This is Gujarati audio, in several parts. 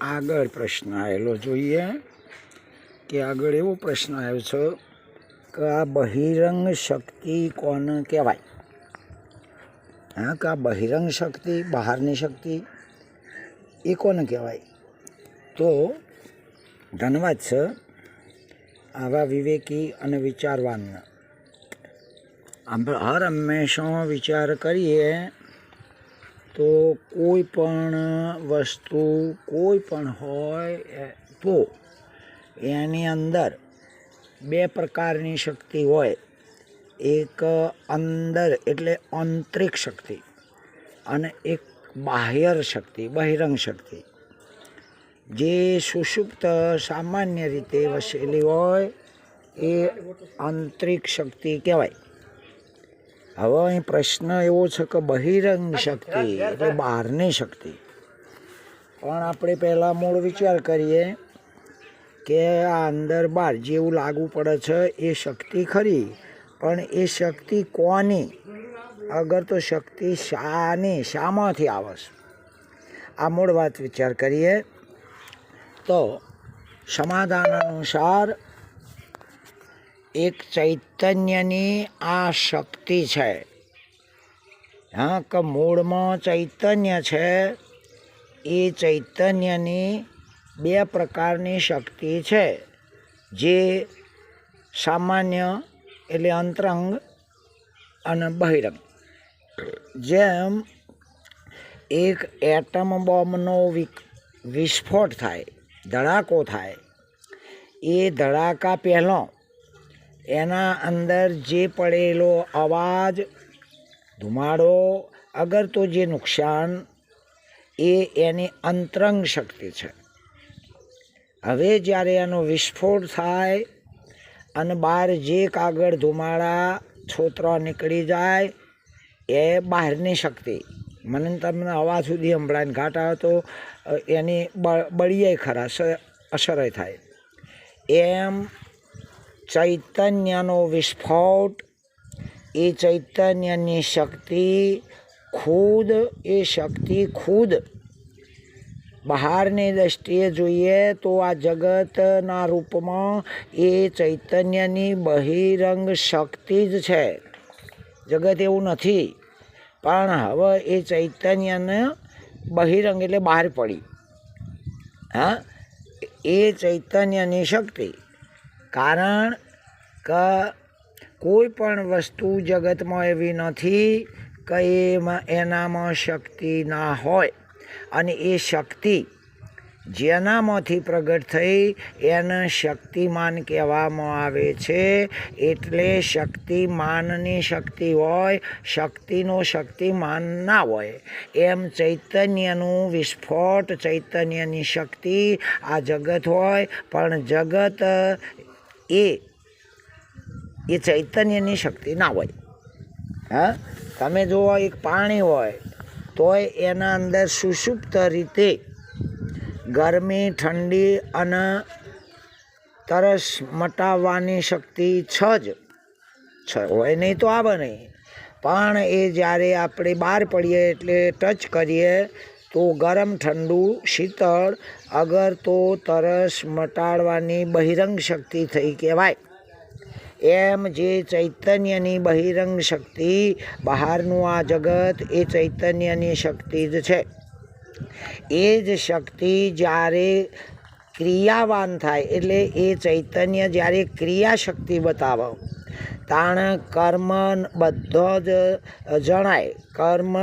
આગળ પ્રશ્ન આવેલો જોઈએ કે આગળ એવો પ્રશ્ન આવ્યો છે કે આ બહિરંગ શક્તિ કોને કહેવાય? હા, કે આ બહિરંગ શક્તિ, બહારની શક્તિ, એ કોને કહેવાય? તો ધન્યવાદ છે આવા વિવેકી અને વિચારવાન આપણે હર હંમેશા વિચાર કરીએ તો કોઈ પણ વસ્તુ કોઈ પણ હોય તો એની અંદર બે પ્રકારની શક્તિ હોય. એક અંદર એટલે આંતરિક શક્તિ અને એક બાહ્ય શક્તિ, બહિરંગ શક્તિ. જે સુષુપ્ત સામાન્ય રીતે વસેલી હોય, એ આંતરિક શક્તિ કહેવાય. હવે અહીં પ્રશ્ન એવો છે કે બહિરંગ શક્તિ એટલે બહારની શક્તિ. પણ આપણે પહેલાં મૂળ વિચાર કરીએ કે આ અંદર બહાર જેવું લાગુ પડે છે એ શક્તિ ખરી પણ એ શક્તિ કોની? અગર તો શક્તિ શાની શામાંથી આવે છે આ મૂળ વાત વિચાર કરીએ. તો સમાધાન અનુસાર એક ચૈતન્યની આ શક્તિ છે. હા કે મૂળમાં ચૈતન્ય છે, એ ચૈતન્યની બે પ્રકારની શક્તિ છે. જે સામાન્ય એટલે અંતરંગ અને બહિરંગ. જેમ એક એટમ બોમ્બનો વિસ્ફોટ થાય, ધડાકો થાય, એ ધડાકા પહેલાં એના અંદર જે પડેલો અવાજ, ધુમાડો, અગર તો જે નુકસાન, એ એની અંતરંગ શક્તિ છે. હવે જ્યારે એનો વિસ્ફોટ થાય અને બહાર જે કાગળ ધુમાડા છોતરા નીકળી જાય, એ બહારની શક્તિ. મને તમને અવાજ સુધી સંભળાય ઘાટા આવે તો એની બળીએ ખરા અસરે થાય. એમ ચૈતન્યનો વિસ્ફોટ, એ ચૈતન્યની શક્તિ ખુદ, એ શક્તિ ખુદ. બહારની દૃષ્ટિએ જોઈએ તો આ જગતના રૂપમાં એ ચૈતન્યની બહિરંગ શક્તિ જ છે. જગત એવું નથી, પણ હવે એ ચૈતન્યને બહિરંગ એટલે બહાર પડી. હા? એ ચૈતન્યની શક્તિ. કારણ કે કોઈ પણ વસ્તુ જગતમાં એવી નથી કે એમાં એનામાં શક્તિ ના હોય. અને એ શક્તિ જેનામાંથી પ્રગટ થઈ એને શક્તિમાન કહેવામાં આવે છે. એટલે શક્તિમાનની શક્તિ હોય, શક્તિનો શક્તિમાન ના હોય. એમ ચૈતન્યનું વિસ્ફોટ, ચૈતન્યની શક્તિ આ જગત હોય. પણ જગત એ એ ચૈતન્યની શક્તિ ના હોય. હા? તમે જુઓ એક પાણી હોય, તોય એના અંદર સુષુપ્ત રીતે ગરમી, ઠંડી અને તરસ મટાવવાની શક્તિ છ જ છ હોય, નહીં તો આવે નહીં. પણ એ જ્યારે આપણે બહાર પડીએ એટલે ટચ કરીએ તો ગરમ, ઠંડુ, શીતળ, અગર તો તરસ મટાડવાની બહિરંગ શક્તિ થઈ કહેવાય. એમ જે ચૈતન્યની બહિરંગ શક્તિ, બહારનું આ જગત એ ચૈતન્યની શક્તિ જ છે. એ જ શક્તિ જ્યારે ક્રિયાવાન થાય, એટલે એ ચૈતન્ય જ્યારે ક્રિયાશક્તિ બતાવે. તાણ કર્મ બધો જ જણાય. કર્મ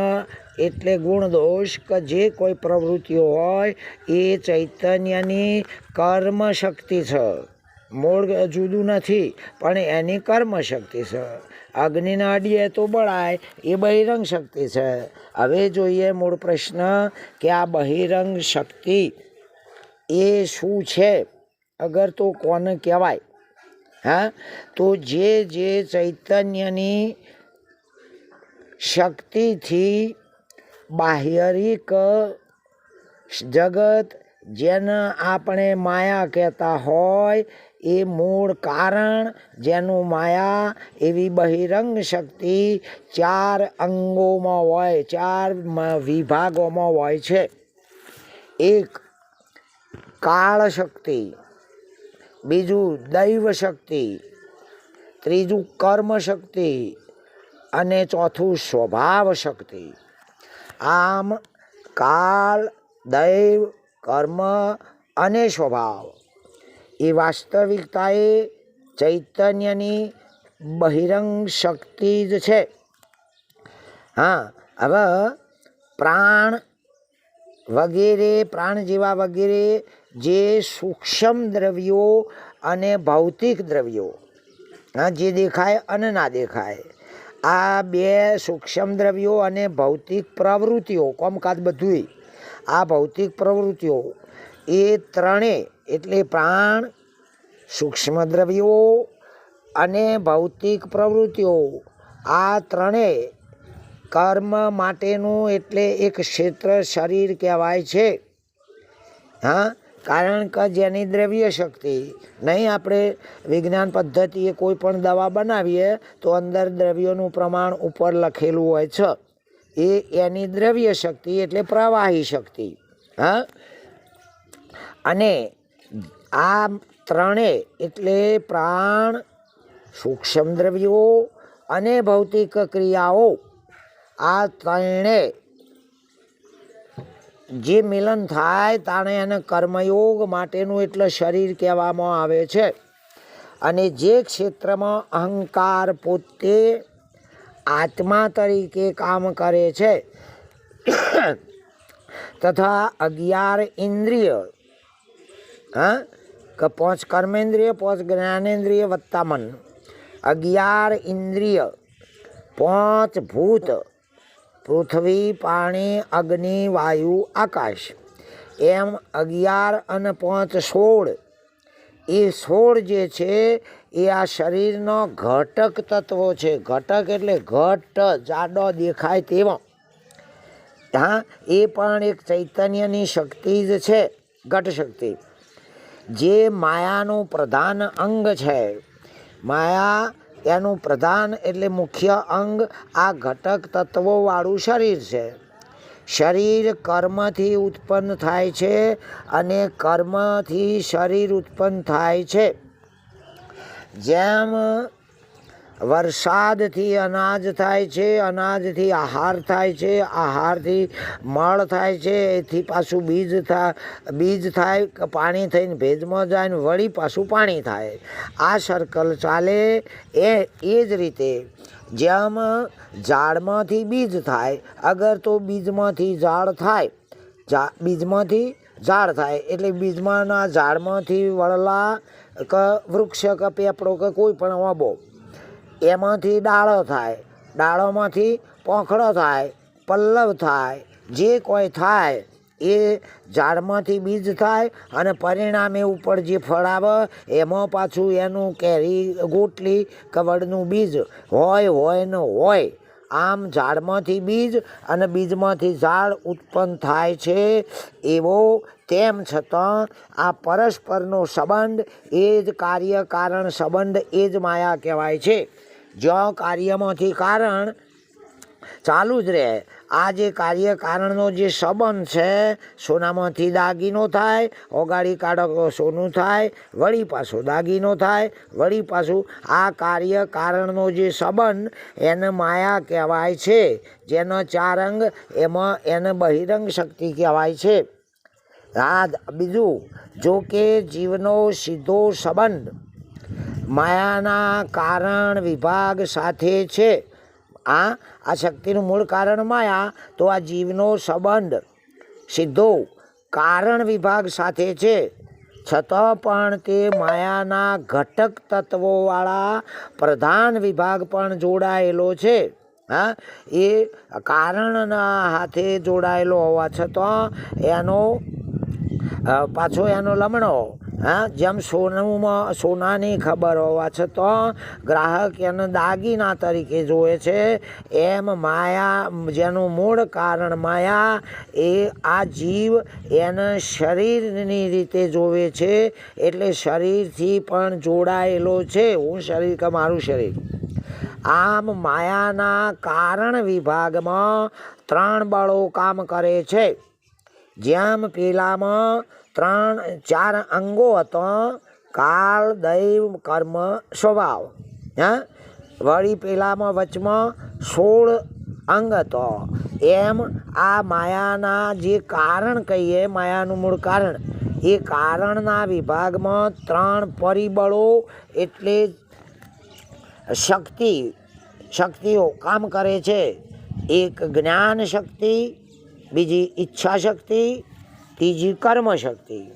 એટલે ગુણદોષ કે જે કોઈ પ્રવૃત્તિઓ હોય, એ ચૈતન્યની કર્મ શક્તિ છે. મૂળ જુદું નથી, પણ એની કર્મ શક્તિ છે. અગ્નિને અડીએ તો બળાય, એ બહિરંગ શક્તિ છે. હવે જોઈએ મૂળ પ્રશ્ન કે આ બહિરંગ શક્તિ એ શું છે? અગર તો કોને કહેવાય? હા? તો જે જે ચૈતન્યની શક્તિથી બાહ્યરિક જગત જેને આપણે માયા કહેતા હોય, એ મૂળ કારણ જેનું માયા એવી બહિરંગ શક્તિ ચાર અંગોમાં હોય, ચાર વિભાગોમાં હોય છે. એક કાળ શક્તિ બીજું દૈવ શક્તિ ત્રીજું કર્મ શક્તિ અને ચોથું સ્વભાવ શક્તિ આમ કાળ દૈવ, કર્મ અને સ્વભાવ. એ વાસ્તવિકતાએ ચૈતન્યની બહિરંગ શક્તિ જ છે. હા, હવે પ્રાણ વગેરે, પ્રાણ જેવા વગેરે જે સૂક્ષ્મ દ્રવ્યો અને ભૌતિક દ્રવ્યો, હા, જે દેખાય અને ના દેખાય, આ બે સૂક્ષ્મ દ્રવ્યો અને ભૌતિક પ્રવૃત્તિઓ, કોમકાજ બધુંય, આ ભૌતિક પ્રવૃત્તિઓ, એ ત્રણે, એટલે પ્રાણ, સૂક્ષ્મ દ્રવ્યો અને ભૌતિક પ્રવૃત્તિઓ, આ ત્રણેય કર્મ માટેનું એટલે એક ક્ષેત્ર શરીર કહેવાય છે, હા કારણ કે જેની દ્રવ્ય શક્તિ નહીં આપણે વિજ્ઞાન પદ્ધતિએ કોઈ પણ દવા બનાવીએ, તો અંદર દ્રવ્યોનું પ્રમાણ ઉપર લખેલું હોય છે. એ એની દ્રવ્ય શક્તિ એટલે પ્રવાહી શક્તિ. હા? અને આ ત્રણે એટલે પ્રાણ, સૂક્ષ્મ દ્રવ્યો અને ભૌતિક ક્રિયાઓ. આ ત્રણે જે મિલન થાય તાણે એને કર્મયોગ માટેનું એટલે શરીર કહેવામાં આવે છે. અને જે ક્ષેત્રમાં અહંકાર પોતે આત્મા તરીકે કામ કરે છે, તથા અગિયાર ઇન્દ્રિય, હા, કે પાંચ કર્મેન્દ્રિય, પાંચ જ્ઞાનેન્દ્રિય વત્તા મન. અગિયાર ઇન્દ્રિય, પાંચ ભૂત પૃથ્વી, પાણી, અગ્નિ, વાયુ, આકાશ. એમ અગિયાર અને પાંચ સોળ. એ સોળ જે છે, એ આ શરીરનો ઘટક તત્વો છે. ઘટક એટલે ઘટ, જાડો દેખાય તેવો. હા, એ પણ એક ચૈતન્યની શક્તિ જ છે ઘટ શક્તિ જે માયાનું પ્રધાન અંગ છે. માયા એનું પ્રધાન એટલે મુખ્ય અંગ આ ઘટક તત્વોવાળું શરીર છે. શરીર કર્મથી ઉત્પન્ન થાય છે અને કર્મથી શરીર ઉત્પન્ન થાય છે. જેમ વરસાદથી અનાજ થાય છે, અનાજથી આહાર થાય છે, આહારથી મળ થાય છે, એથી પાછું બીજ થાય બીજ થાય પાણી થઈને ભેજમાં જાય ને વળી પાછું પાણી થાય. આ સર્કલ ચાલે એ એ જ રીતે જેમ ઝાડમાંથી બીજ થાય, અગર તો બીજમાંથી ઝાડ થાય બીજમાંથી ઝાડ થાય, એટલે બીજમાંના ઝાડમાંથી વળલા કે, વૃક્ષ કે, પેપડો કે, કોઈ પણ આંબો એમાંથી ડાળો થાય. ડાળોમાંથી પોખડો થાય, પલ્લવ થાય. જે કોઈ થાય, એ ઝાડમાંથી બીજ થાય અને પરિણામે ઉપર જે ફળ આવે, એમાં પાછું એનું કેરી, ગોટલી, કવડનું બીજ હોય હોય ને હોય. આમ ઝાડમાંથી બીજ અને બીજમાંથી ઝાડ ઉત્પન્ન થાય છે એવો તેમ છતાં આ પરસ્પરનો સંબંધ એ જ કાર્ય કારણ સંબંધ એ જ માયા કહેવાય છે. જ્યાં કાર્યમાંથી કારણ ચાલુ જ રહે. આ જે કાર્ય કારણનો જે સંબંધ છે, સોનામાંથી દાગીનો થાય, ઓગાળી કાઢો, સોનું થાય, વળી પાછું દાગીનો થાય, વળી પાછું આ કાર્ય કારણનો જે સંબંધ એને માયા કહેવાય છે. જેનો ચાર અંગ, એમાં એને બહિરંગ શક્તિ કહેવાય છે. આ બીજું, જો કે જીવનો સીધો સંબંધ માયાના કારણ વિભાગ સાથે છે. આ આ શક્તિનું મૂળ કારણ માયા, તો આ જીવનો સંબંધ સીધો કારણ વિભાગ સાથે છે. છતાં પણ તે માયાના ઘટક તત્વોવાળા પ્રધાન વિભાગ પણ જોડાયેલો છે. હા, એ કારણના હાથે જોડાયેલો હોવા છતાં એનો પાછો એનો લમણો હા, જેમ સોનામાં, સોનાની ખબર હોવા છતાં ગ્રાહક એને દાગીના તરીકે જોવે છે. એમ માયા, જેનું મૂળ કારણ માયા, એ આ જીવ એને શરીરની રીતે જોવે છે. એટલે શરીરથી પણ જોડાયેલો છે. હું શરીર કે મારું શરીર? આમ માયાના કારણ વિભાગમાં ત્રણ બળો કામ કરે છે. જેમ પેલામાં ત્રણ, ચાર અંગો હતો. કાળ, દૈવ, કર્મ, સ્વભાવ. હા? વળી પેલામાં વચમાં સોળ અંગ હતો. એમ આ માયાના જે કારણ કહીએ, માયાનું મૂળ કારણ, એ કારણના વિભાગમાં ત્રણ પરિબળો એટલે શક્તિ, શક્તિઓ કામ કરે છે. એક જ્ઞાન શક્તિ, બીજી ઈચ્છા શક્તિ ત્રીજી કર્મશક્તિ.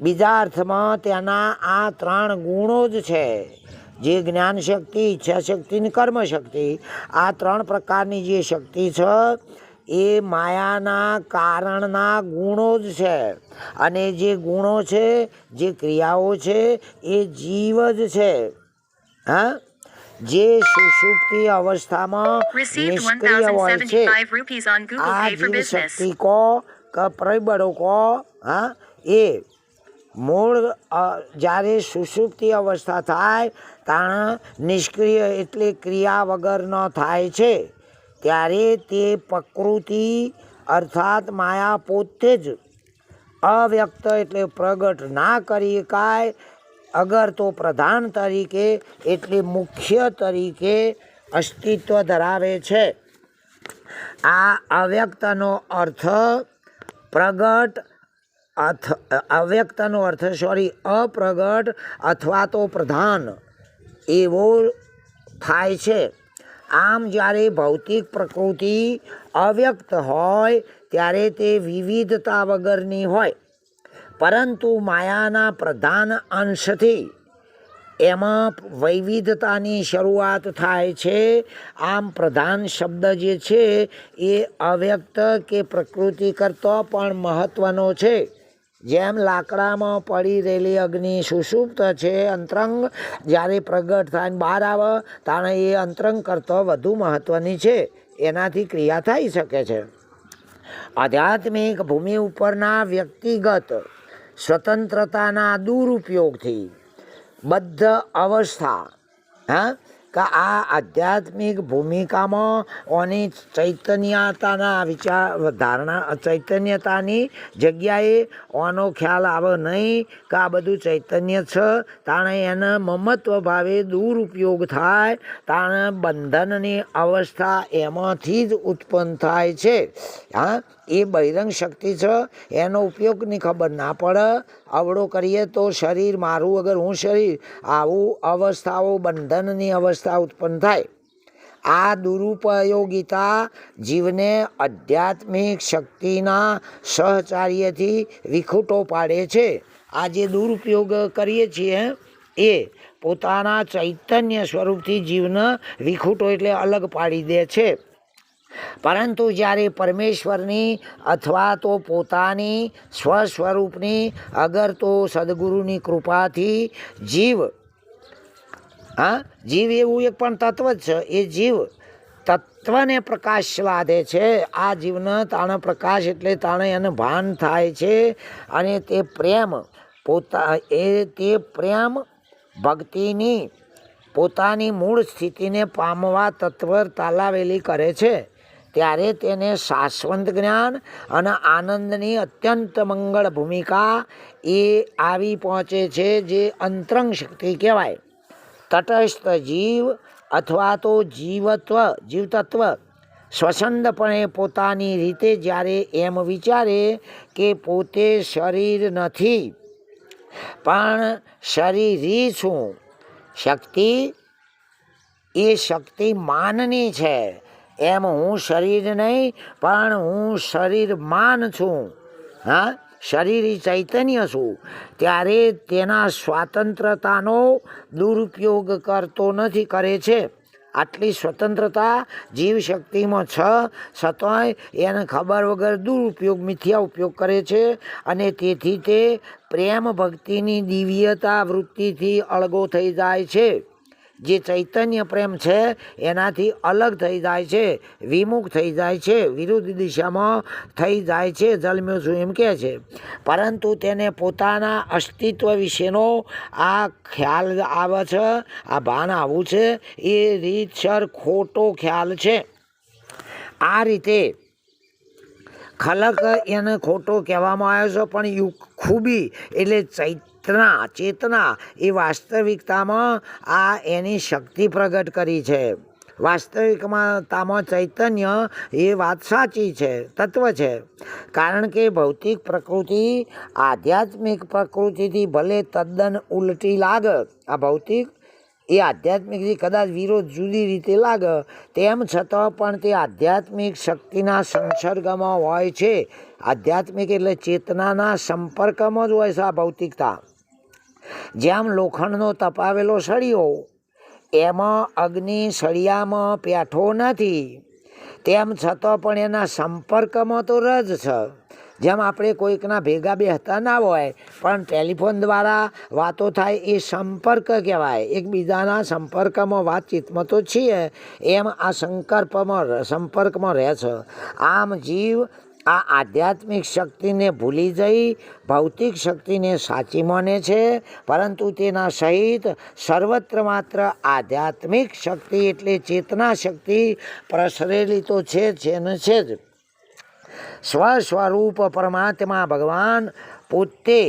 બીજા અર્થમાં તેના આ ત્રણ ગુણો જ છે. જે જ્ઞાન શક્તિ ઈચ્છા શક્તિ કર્મશક્તિ. આ ત્રણ પ્રકારની જે શક્તિ છે એ માયાના કારણના ગુણો જ છે. અને જે ગુણો છે જે ક્રિયાઓ છે એ જીવ જ છે. હા? જે સુષુપ્તિ અવસ્થામાં નિષ્ક્રિય હોય છે. 1075 rupees on Google આ જીવ શક્તિ કો કે પરિબળો હા, એ મૂળ જ્યારે સુષુપ્તિ અવસ્થા થાય, તાણ નિષ્ક્રિય એટલે ક્રિયા વગરનો થાય છે. ત્યારે તે પ્રકૃતિ અર્થાત માયા પોતે જ અવ્યક્ત એટલે પ્રગટ ના કરી શકાય. અગર તો પ્રધાન તરીકે એટલે મુખ્ય તરીકે અસ્તિત્વ ધરાવે છે. આ અવ્યક્તનો અર્થ પ્રગટ અથ, અવ્યક્તનો અર્થ સોરી અપ્રગટ અથવા તો પ્રધાન એવો થાય છે. આમ જ્યારે ભૌતિક પ્રકૃતિ અવ્યક્ત હોય, ત્યારે તે વિવિધતા વગરની હોય. પરંતુ માયાના પ્રધાન અંશથી એમાં વૈવિધતાની શરૂઆત થાય છે. આમ પ્રધાન શબ્દ જે છે એ અવ્યક્ત કે પ્રકૃતિ કરતો પણ મહત્ત્વનો છે. જેમ લાકડામાં પડી રહેલી અગ્નિ સુષુપ્ત છે, અંતરંગ જ્યારે પ્રગટ થાય બહાર આવે, તાણે એ અંતરંગ કરતો વધુ મહત્ત્વની છે. એનાથી ક્રિયા થઈ શકે છે. આધ્યાત્મિક ભૂમિ ઉપરના વ્યક્તિગત સ્વતંત્રતાના દુરુપયોગથી બદ્ધ અવસ્થા, હા? કે આ આધ્યાત્મિક ભૂમિકામાં ઓની ચૈતન્યતાના વિચાર, ધારણા, ચૈતન્યતાની જગ્યાએ ઓનો ખ્યાલ આવે નહીં, કે આ બધું ચૈતન્ય છે, તાણે એને મમત્વ ભાવે દુરુપયોગ થાય, તાણે બંધનની અવસ્થા એમાંથી જ ઉત્પન્ન થાય છે. હા? એ બહિરંગ શક્તિ છે, એનો ઉપયોગની ખબર ના પડે. અવળો કરીએ તો શરીર મારું વગર હું શરીર, આવું અવસ્થાઓ, બંધનની અવસ્થા ઉત્પન્ન થાય. આ દુરુપયોગિતા જીવને આધ્યાત્મિક શક્તિના સહચાર્યથી વિખૂટો પાડે છે. આ જે દુરુપયોગ કરીએ છીએ, એ પોતાના ચૈતન્ય સ્વરૂપથી જીવને વિખૂટો એટલે અલગ પાડી દે છે. પરંતુ જ્યારે પરમેશ્વરની અથવા તો પોતાની સ્વ સ્વરૂપની અગર તો સદગુરુની કૃપાથી જીવ, હા, જીવ એવું એક પણ તત્વ જ છે, એ જીવ તત્વને પ્રકાશ લાદે છે. આ જીવને તાણે પ્રકાશ એટલે તાણે એને ભાન થાય છે અને તે પ્રેમ પોતા, એ તે પ્રેમ ભક્તિની, પોતાની મૂળ સ્થિતિને પામવા તત્વર તાલાવેલી કરે છે. ત્યારે તેને શાશ્વત જ્ઞાન અને આનંદની અત્યંત મંગળ ભૂમિકા એ આવી પહોંચે છે જે અંતરંગ શક્તિ કહેવાય. તટસ્થ જીવ અથવા તો જીવત્વ, જીવતત્વ સ્વસંદપણે પોતાની રીતે જ્યારે એમ વિચારે કે પોતે શરીર નથી, પણ શરીરી છું, શક્તિ એ શક્તિ માનની છે. એમ હું શરીર નહીં, પણ હું શરીર માન છું. હા? શરીર ચૈતન્ય છું. ત્યારે તેના સ્વાતંત્રતાનો દુરુપયોગ કરતો નથી, કરે છે. આટલી સ્વતંત્રતા જીવશક્તિમાં છ છતાંય એને ખબર વગર દુરુપયોગ, મિથ્યા ઉપયોગ કરે છે અને તેથી તે પ્રેમ ભક્તિની દિવ્યતા વૃત્તિથી અળગો થઈ જાય છે. જે ચૈતન્ય પ્રેમ છે, એનાથી અલગ થઈ જાય છે, વિમુખ થઈ જાય છે, વિરુદ્ધ દિશામાં થઈ જાય છે, જલમ્યું છું એમ કહે છે. પરંતુ તેને પોતાના અસ્તિત્વ વિશેનો આ ખ્યાલ આવે છે, આ ભાન આવું છે, એ રીતસર ખોટો ખ્યાલ છે. આ રીતે ખલક એને ખોટો કહેવામાં આવ્યો છે, પણ યુ, ખૂબી એટલે ચૈતના, ચેતના એ વાસ્તવિકતામાં આ એની શક્તિ પ્રગટ કરી છે. વાસ્તવિકમાં તામાં ચૈતન્ય એ વાત સાચી છે, તત્વ છે. કારણ કે ભૌતિક પ્રકૃતિ, આધ્યાત્મિક પ્રકૃતિથી ભલે તદ્દન ઉલટી લાગે, આ ભૌતિક એ આધ્યાત્મિકથી કદાચ વિરોધ જુદી રીતે લાગે, તેમ છતાં પણ તે આધ્યાત્મિક શક્તિના સંસર્ગમાં હોય છે. આધ્યાત્મિક એટલે ચેતનાના સંપર્કમાં જ હોય છે આ ભૌતિકતા. જેમ લોખંડનો તપાવેલો સળિયો, એમાં અગ્નિ સળિયામાં પેઠો નથી. તેમ છતાં પણ એના સંપર્કમાં તો રજ છે. જેમ આપણે કોઈકના ભેગા બેસતા ના હોય, પણ ટેલિફોન દ્વારા વાતો થાય એ સંપર્ક કહેવાય. એકબીજાના સંપર્કમાં વાતચીતમાં તો છીએ, એમ આ સંકલ્પમાં સંપર્કમાં રહે છે. આમ જીવ આ આધ્યાત્મિક શક્તિને ભૂલી જઈ, ભૌતિક શક્તિને સાચી માને છે, પરંતુ તેના સહિત સર્વત્ર માત્ર આધ્યાત્મિક શક્તિ એટલે ચેતના શક્તિ પ્રસરેલી તો છે છે ને છે જ. સ્વ સ્વરૂપ પરમાત્મા ભગવાન પોતે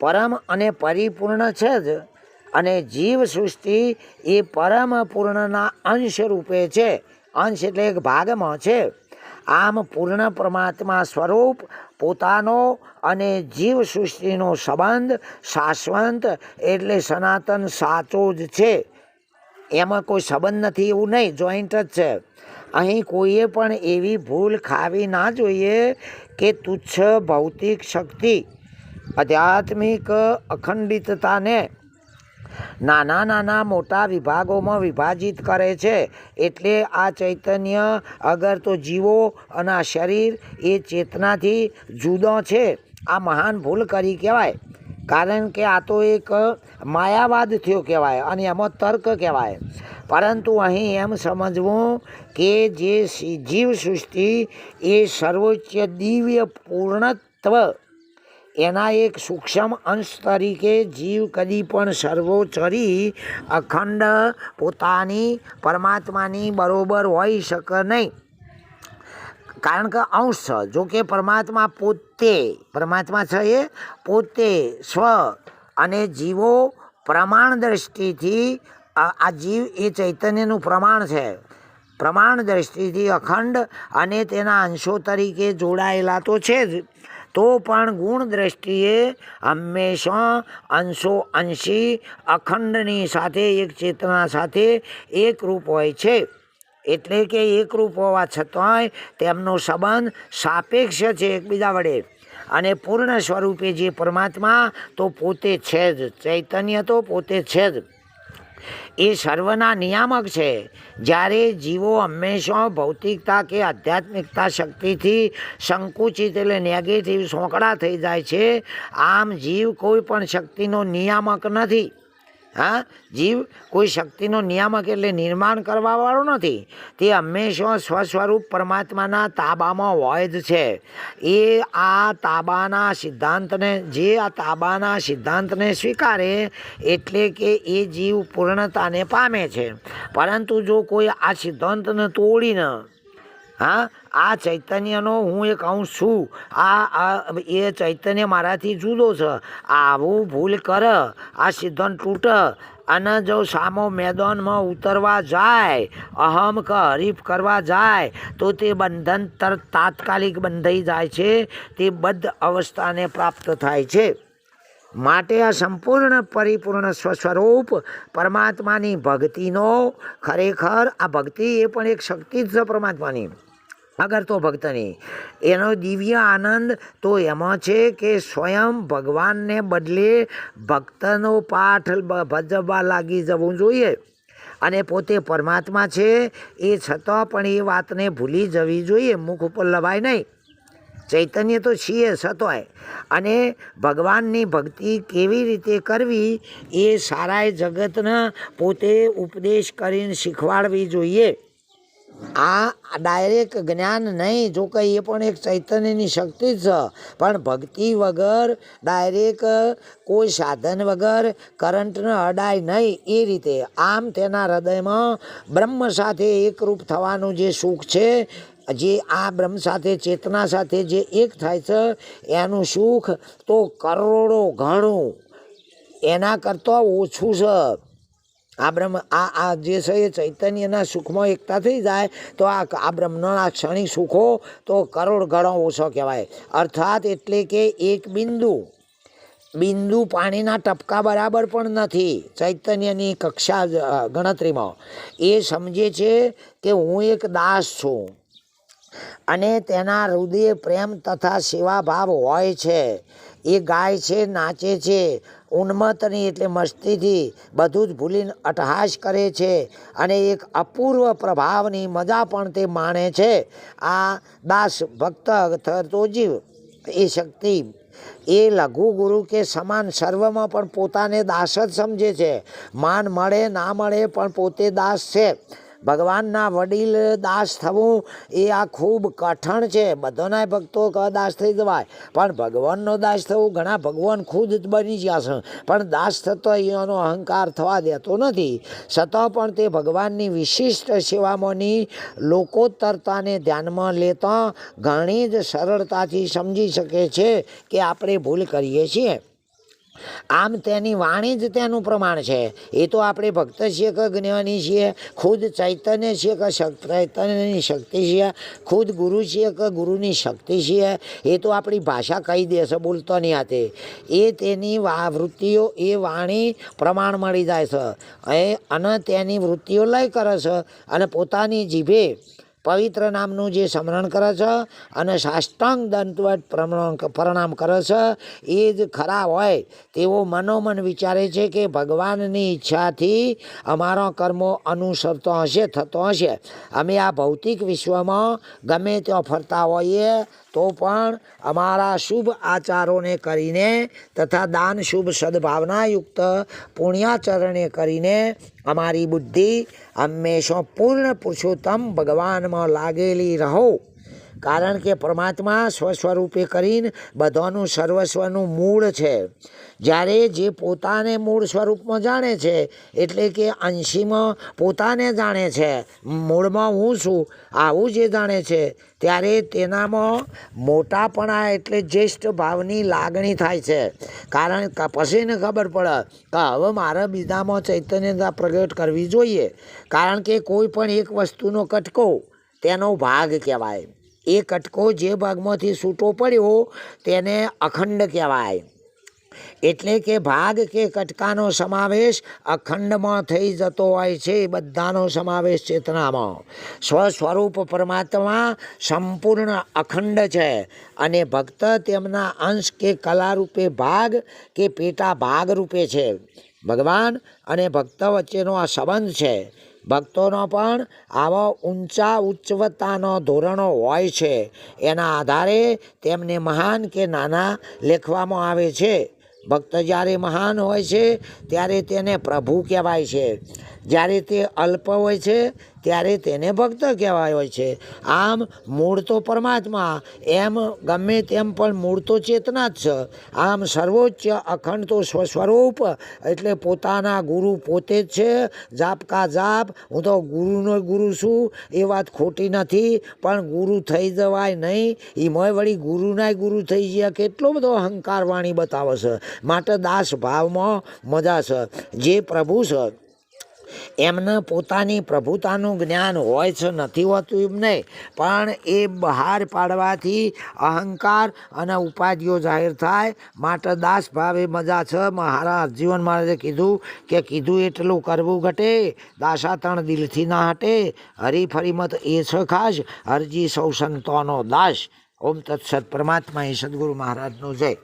પરમ અને પરિપૂર્ણ છે જ, અને જીવ સૃષ્ટિ એ પરમ પૂર્ણના અંશ રૂપે છે. અંશ એટલે એક ભાગમાં છે. આમ પૂર્ણ પરમાત્મા સ્વરૂપ, પોતાનો અને જીવ સૃષ્ટિનો સંબંધ શાશ્વત એટલે સનાતન સાચો જ છે. એમાં કોઈ સંબંધ નથી એવું નહીં જોઈન્ટ જ છે. અહીં કોઈએ પણ એવી ભૂલ ખાવી ના જોઈએ કે તુચ્છ ભૌતિક શક્તિ, આધ્યાત્મિક અખંડિતતાને નાના નાના મોટા વિભાગોમાં વિભાજિત કરે છે. એટલે આ ચૈતન્ય અગર તો જીવો અને આ શરીર એ ચેતનાથી જુદો છે. આ મહાન ભૂલ કરી કહેવાય. કારણ કે આ તો એક માયાવાદ થયો કહેવાય અને એમાં તર્ક કહેવાય. પરંતુ અહીં એમ સમજવું કે જે જીવ સૃષ્ટિ એ સર્વોચ્ચ દિવ્ય પૂર્ણત્વ એના એક સૂક્ષ્મ અંશ તરીકે જીવ કદી પણ સર્વોચરી અખંડ પોતાની પરમાત્માની બરોબર હોઈ શકે નહીં. કારણ કે અંશ, જો કે પરમાત્મા પોતે, પરમાત્મા છે એ, પોતે સ્વ અને જીવો પ્રમાણ દ્રષ્ટિથી આ જીવ એ ચૈતન્યનું પ્રમાણ છે. પ્રમાણ દ્રષ્ટિથી અખંડ અને તેના અંશો તરીકે જોડાયેલા તો છે જ. તો પણ ગુણ દ્રષ્ટિએ હંમેશા અંશો અંશી અખંડની સાથે, એક ચેતના સાથે એકરૂપ હોય છે. એટલે કે એકરૂપ હોવા છતાંય તેમનો સંબંધ સાપેક્ષ છે એકબીજા વડે. અને પૂર્ણ સ્વરૂપે જે પરમાત્મા, તો પોતે છે જ. ચૈતન્ય તો પોતે છે જ. એ સર્વના નિયામક છે. જ્યારે જીવો હંમેશા ભૌતિકતા કે આધ્યાત્મિકતા શક્તિથી સંકુચિત એટલે નેગેટિવ સોંકડા થઈ જાય છે, આમ જીવ કોઈ પણ શક્તિનો નિયામક નથી. હા? જીવ કોઈ શક્તિનો નિયામક એટલે નિર્માણ કરવાવાળો નથી. તે હંમેશા સ્વસ્વરૂપ પરમાત્માના તાબામાં હોય જ છે. એ આ તાબાના સિદ્ધાંતને, જે આ તાબાના સિદ્ધાંતને સ્વીકારે એટલે કે એ જીવ પૂર્ણતાને પામે છે. પરંતુ જો કોઈ આ સિદ્ધાંતને તોડીને, હા આ ચૈતન્યનો હું એક અંશ છું. આ એ ચૈતન્ય મારાથી જુદો છે. આવું ભૂલ કર, આ સિદ્ધાંત તૂટ, અને જો સામો મેદાનમાં ઉતરવા જાય, અહમ કે હરીફ કરવા જાય, તો તે બંધન તરત તાત્કાલિક બંધાઈ જાય છે. તે બદ્ધ અવસ્થાને પ્રાપ્ત થાય છે. માટે આ સંપૂર્ણ પરિપૂર્ણ સ્વસ્વરૂપ પરમાત્માની ભક્તિનો ખરેખર આ ભક્તિ એ પણ એક શક્તિ જ છે પરમાત્માની. અગર તો ભક્તની. એનો દિવ્ય આનંદ તો એમાં છે કે સ્વયં ભગવાનને બદલે ભક્તનો પાઠ ભજવવા લાગી જવું જોઈએ. અને પોતે પરમાત્મા છે એ છતાં પણ એ વાતને ભૂલી જવી જોઈએ, મુખ ઉપર લવાય નહીં. ચૈતન્ય તો છીએ સતોય. અને ભગવાનની ભક્તિ કેવી રીતે કરવી એ સારાય જગતના પોતે ઉપદેશ કરીને શીખવાડવી જોઈએ. આ ડાયરેક્ટ જ્ઞાન નહીં, જો કે એ પણ એક ચૈતન્યની શક્તિ જ છે. પણ ભક્તિ વગર ડાયરેક્ટ કોઈ સાધન વગર કરંટને અડાય નહીં, એ રીતે. આમ તેના હૃદયમાં બ્રહ્મ સાથે એકરૂપ થવાનું જે સુખ છે, જે આ બ્રહ્મ સાથે, ચેતના સાથે જે એક થાય છે, એનું સુખ તો કરોડો ઘણું એના કરતાં ઓછું છે. આ બ્રહ્મ, આ આ જે છે એ ચૈતન્યના સુખમાં એકતા થઈ જાય, તો આ આ બ્રહ્મના ક્ષણિક સુખો તો કરોડ ગણો ઓછો કહેવાય. અર્થાત એટલે કે એક બિંદુ બિંદુ પાણીના ટપકા બરાબર પણ નથી ચૈતન્યની કક્ષા ગણતરીમાં. એ સમજે છે કે હું એક દાસ છું અને તેના હૃદય પ્રેમ તથા સેવા ભાવ હોય છે. એ ગાય છે, નાચે છે ઉન્મતની એટલે મસ્તીથી બધું જ ભૂલીને અટહાસ કરે છે અને એક અપૂર્વ પ્રભાવની મજા પણ તે માણે છે. આ દાસ ભક્ત થતો જીવ, એ શક્તિ, એ લઘુ ગુરુ કે સમાન સર્વમાં પણ પોતાને દાસ જ સમજે છે. માન મળે, ના મળે પણ પોતે દાસ છે. ભગવાનના વડીલ દાસ થવું એ આ ખૂબ કઠણ છે. બધાના ભક્તો દાસ થઈ જવાય. પણ ભગવાનનો દાસ થવું ઘણા ભગવાન ખુદ જ બની ગયા છે. પણ દાસ થતો એનો અહંકાર થવા દેતો નથી. છતાં પણ તે ભગવાનની વિશિષ્ટ સેવામાંની લોકોત્તરતાને ધ્યાનમાં લેતા ઘણી જ સરળતાથી સમજી શકે છે કે આપણે ભૂલ કરીએ છીએ. આમ તેની વાણી જ તેનું પ્રમાણ છે. એ તો આપણે ભક્ત છીએ કે જ્ઞાની છીએ, ખુદ ચૈતન્ય છીએ કે ચૈતન્યની શક્તિ છીએ, ખુદ ગુરુ છીએ કે ગુરુની શક્તિ છીએ, એ તો આપણી ભાષા કહી દેશે બોલતો નહીં આતે એ તેની વા, વૃત્તિઓ, એ વાણી પ્રમાણ મળી જાય છે. અને તેની વૃત્તિઓ લય કરે છે અને પોતાની જીભે પવિત્ર નામનું જે સ્મરણ કરે છે અને સાષ્ટાંગ દંતવટ પ્રણામ કરે છે, એ જ ખરા હોય. તેવો મનોમન વિચારે છે કે ભગવાનની ઈચ્છાથી અમારો કર્મો અનુસરતો હશે, થતો હશે. અમે આ ભૌતિક વિશ્વમાં ગમે ત્યાં ફરતા હોઈએ તો પણ અમારા શુભ આચારોને કરીને તથા દાન શુભ સદભાવનાયુક્ત પુણ્યાચરણે કરીને અમારી બુદ્ધિ હંમેશા પૂર્ણ પુરુષોત્તમ ભગવાનમાં લાગેલી રહો. કારણ કે પરમાત્મા સ્વસ્વરૂપે કરીને બધાનું સર્વસ્વનું મૂળ છે. જ્યારે જે પોતાને મૂળ સ્વરૂપમાં જાણે છે, એટલે કે અંશીમાં પોતાને જાણે છે, મૂળમાં હું છું, આવું જે જાણે છે, ત્યારે તેનામાં મોટાપણા એટલે જ્યેષ્ઠ ભાવની લાગણી થાય છે. કારણ કે પછી ખબર પડે કે હવે મારે બીજામાં ચૈતન્યતા પ્રગટ કરવી જોઈએ. કારણ કે કોઈ પણ એક વસ્તુનો કટકો તેનો ભાગ કહેવાય. એ કટકો જે ભાગમાંથી છૂટો પડ્યો તેને અખંડ કહેવાય. એટલે કે ભાગ કે કટકાનો સમાવેશ અખંડમાં થઈ જતો હોય છે એ બધાનો સમાવેશ ચેતનામાં. સ્વસ્વરૂપ પરમાત્મા સંપૂર્ણ અખંડ છે અને ભક્ત તેમના અંશ કે કલારૂપે ભાગ કે પેટા ભાગ રૂપે છે. ભગવાન અને ભક્ત વચ્ચેનો આ સંબંધ છે. ભક્તોનો પણ આવા ઊંચા ઉચ્ચવતાનો ધોરણો હોય છે. એના આધારે તેમને મહાન કે નાના લેખવામાં આવે છે. ભક્ત જ્યારે મહાન હોય છે, ત્યારે તેને પ્રભુ કહેવાય છે. જ્યારે તે અલ્પ હોય છે, ત્યારે તેને ભક્ત કહેવાય હોય છે. આમ મૂળ તો પરમાત્મા, એમ ગમે તેમ પણ મૂળ તો ચેતના જ છે. આમ સર્વોચ્ચ અખંડ તો સ્વ સ્વરૂપ એટલે પોતાના ગુરુ પોતે જ છે. જાપ કા જાપ, હું તો ગુરુનો ગુરુ છું, એ વાત ખોટી નથી, પણ ગુરુ થઈ જવાય નહીં. એ મોય વળી ગુરુના ગુરુ થઈ ગયા, કેટલો બધો અહંકાર વાણી બતાવે છે. માટે દાસ ભાવમાં મજા છે. જે પ્રભુ છે એમને પોતાની પ્રભુતાનું જ્ઞાન હોય છે, નથી હોતું એમ નહીં. પણ એ બહાર પાડવાથી અહંકાર અને ઉપાધિઓ જાહેર થાય. માટે દાસ ભાવે મજા છે. મારા જીવન મહારાજે કીધું કે કીધું એટલું કરવું ઘટે. દાસા ત્રણ દિલથી ના હટે. હરીફરી મત એ છે ખાસ. હરજી સૌ સંતોનો દાસ. ઓમ તત્સત પરમાત્મા એ સદગુરુ મહારાજનો જય.